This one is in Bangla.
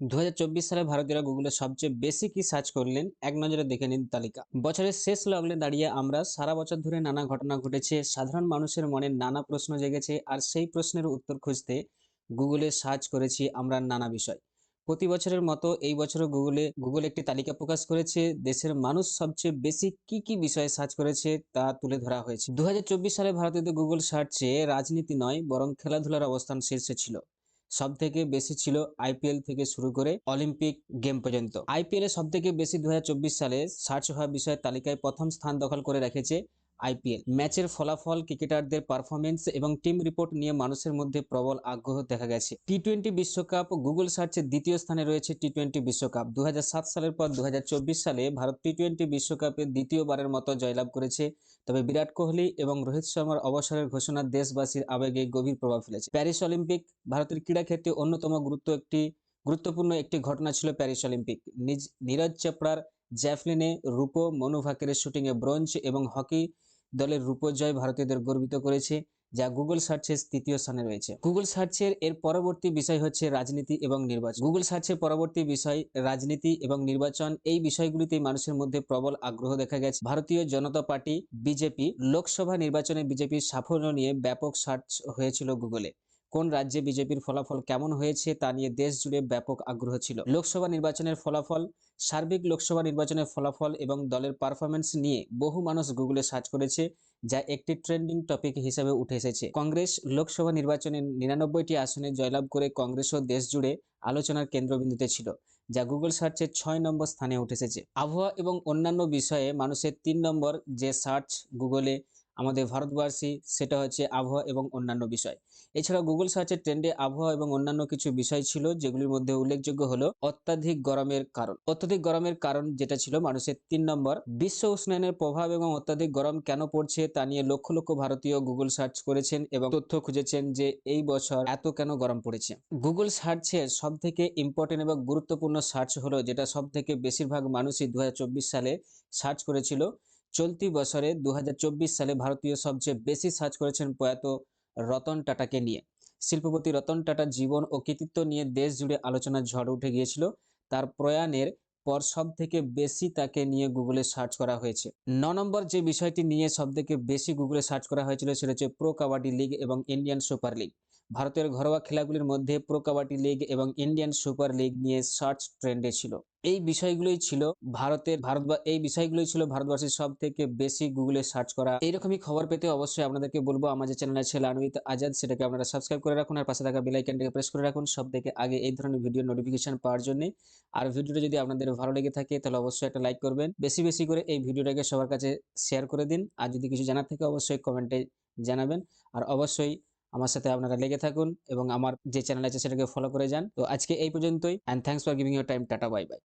দু হাজার চব্বিশ সালে ভারতীয়রা গুগলে সবচেয়ে বেশি কি সার্চ করলেন, এক নজরে দেখে নিন তালিকা। বছরের শেষ লগলে দাঁড়িয়ে আমরা সারা বছর ধরে নানা ঘটনা ঘটেছে, সাধারণ মানুষের মনে নানা প্রশ্ন জেগেছে, আর সেই প্রশ্নের উত্তর খুঁজতে গুগলে সার্চ করেছি আমরা নানা বিষয়। প্রতি বছরের মতো এই বছরও গুগলে, গুগল একটি তালিকা প্রকাশ করেছে, দেশের মানুষ সবচেয়ে বেশি কি কি বিষয়ে সার্চ করেছে তা তুলে ধরা হয়েছে। দু হাজার চব্বিশ সালে ভারতীয়দের গুগল সার্চে রাজনীতি নয়, বরং খেলাধুলার অবস্থান শীর্ষে ছিল। সব থেকে বেশি ছিল আইপিএল থেকে শুরু করে অলিম্পিক গেম পর্যন্ত। আইপিএল সব থেকে বেশি দু হাজার চব্বিশ সালে সার্চ হওয়া বিষয়ের তালিকায় প্রথম স্থান দখল করে রেখেছে আইপিএল। ম্যাচের ফলাফল, ক্রিকেটারদের পারফরমেন্স এবং টিম রিপোর্ট নিয়ে মানুষের মধ্যে প্রবল আগ্রহ দেখা গেছে। টি টোয়েন্টি বিশ্বকাপ গুগল সার্চে দ্বিতীয় স্থানে রয়েছে টি টোয়েন্টি বিশ্বকাপ। দুহাজার সাত সালের পর দুহাজার চব্বিশ সালে ভারত টি টোয়েন্টি বিশ্বকাপে দ্বিতীয়বারের মতো জয়লাভ করেছে। তবে বিরাট কোহলি এবং রোহিত শর্মার অবসরের ঘোষণা দেশবাসীর আবেগে গভীর প্রভাব ফেলেছে। প্যারিস অলিম্পিক, ভারতের ক্রীড়া ক্ষেত্রে অন্যতম গুরুত্ব একটি, গুরুত্বপূর্ণ একটি ঘটনা ছিল প্যারিস অলিম্পিক। নিজ, নীরজ চোপড়ার জ্যাফলিনে রূপো মনু ভাকেরের শুটিংয়ে ব্রোঞ্জ এবং হকি দলের রূপজয় ভারতীয়দের গর্বিত করেছে, যা গুগল সার্চের তৃতীয় স্থানে রয়েছে। গুগল সার্চের এর পরবর্তী বিষয় হচ্ছে রাজনীতি এবং নির্বাচন। গুগল সার্চের পরবর্তী বিষয় রাজনীতি এবং নির্বাচন। এই বিষয়গুলিতে মানুষের মধ্যে প্রবল আগ্রহ দেখা গেছে। ভারতীয় জনতা পার্টি, বিজেপি, লোকসভা নির্বাচনে বিজেপির সাফল্য নিয়ে ব্যাপক সার্চ হয়েছিল গুগলে কোন রাজ্যে বিজেপির ফলাফল কেমন হয়েছে তা নিয়ে দেশ জুড়ে ব্যাপক আগ্রহ ছিল। লোকসভা নির্বাচনের ফলাফল, সার্বিক লোকসভা নির্বাচনের ফলাফল এবং দলের পারফরমেন্স নিয়ে বহু মানুষ গুগলে সার্চ করেছে, যা একটি ট্রেন্ডিং টপিক হিসেবে উঠে এসেছে। কংগ্রেস লোকসভা নির্বাচনে নিরানব্বইটি আসনে জয়লাভ করে কংগ্রেসও দেশ জুড়ে আলোচনার কেন্দ্রবিন্দুতে ছিল, যা গুগল সার্চের ছয় নম্বর স্থানে উঠে এসেছে। আবহাওয়া এবং অন্যান্য বিষয়ে মানুষের তিন নম্বর যে সার্চ গুগলে আমাদের ভারতবর্ষী সেটা হচ্ছে আবহাওয়া এবং অন্যান্য বিষয়। এছাড়া গুগল সার্চের ট্রেন্ডে আবহাওয়া এবং অন্যান্য কিছু বিষয় ছিল, যেগুলির মধ্যে উল্লেখযোগ্য হলো অত্যাধিক গরমের কারণ। অত্যাধিক গরমের কারণ যেটা ছিল মানুষের তিন নম্বর, বিশ্ব উষ্ণায়নের প্রভাব এবং অত্যাধিক গরম কেন পড়ছে তা নিয়ে লক্ষ লক্ষ ভারতীয় গুগল সার্চ করেছেন এবং তথ্য খুঁজেছেন যে এই বছর এত কেন গরম পড়েছে। গুগল সার্চের সব থেকে ইম্পর্টেন্ট এবং গুরুত্বপূর্ণ সার্চ হলো, যেটা সব থেকে বেশিরভাগ মানুষই দু হাজার চব্বিশ সালে সার্চ করেছিল চলতি বছরে দু হাজার চব্বিশ সালে ভারতীয় সবচেয়ে বেশি সার্চ করেছেন প্রয়াত রতন টাটাকে নিয়ে। শিল্পপতি রতন টাটার জীবন ও কৃতিত্ব নিয়ে দেশ জুড়ে আলোচনার ঝড় উঠে গিয়েছিল। তার প্রয়াণের পর সব থেকে বেশি তাকে নিয়ে গুগলে সার্চ করা হয়েছে। ন নম্বর যে বিষয়টি নিয়ে সব থেকে বেশি গুগলে সার্চ করা হয়েছিল সেটা হচ্ছে প্রো কাবাডি লিগ এবং ইন্ডিয়ান সুপার লিগ। ভারতের ঘরোয়া খেলাগুলির মধ্যে প্রো কাবাডি লিগ এবং ইন্ডিয়ান সুপার লিগ নিয়ে সার্চ ট্রেন্ডে ছিল। এই বিষয়গুলোই ছিল ভারতের, ভারত বা, এই বিষয়গুলোই ছিল ভারতবর্ষের সব থেকে বেশি গুগলে সার্চ করা। এইরকমই খবর পেতে অবশ্যই আপনাদেরকে বলব আমার যে চ্যানেল আছে লানবিত আজাদ, সেটাকে আপনারা সাবস্ক্রাইব করে রাখুন আর পাশে থাকা বেলাইকানটাকে প্রেস করে রাখুন সব থেকে আগে এই ধরনের ভিডিও নোটিফিকেশন পাওয়ার জন্য। আর ভিডিওটা যদি আপনাদের ভালো লেগে থাকে তাহলে অবশ্যই একটা লাইক করবেন। বেশি বেশি করে এই ভিডিওটাকে সবার কাছে শেয়ার করে দিন। আর যদি কিছু জানার থাকে অবশ্যই কমেন্টে জানাবেন। আর অবশ্যই আমার সাথে আপনারা লেগে থাকুন এবং আমার যে চ্যানেল আছে সেটাকে ফলো করে যান। তো আজকে এই পর্যন্তই and thanks for giving your time tata bye bye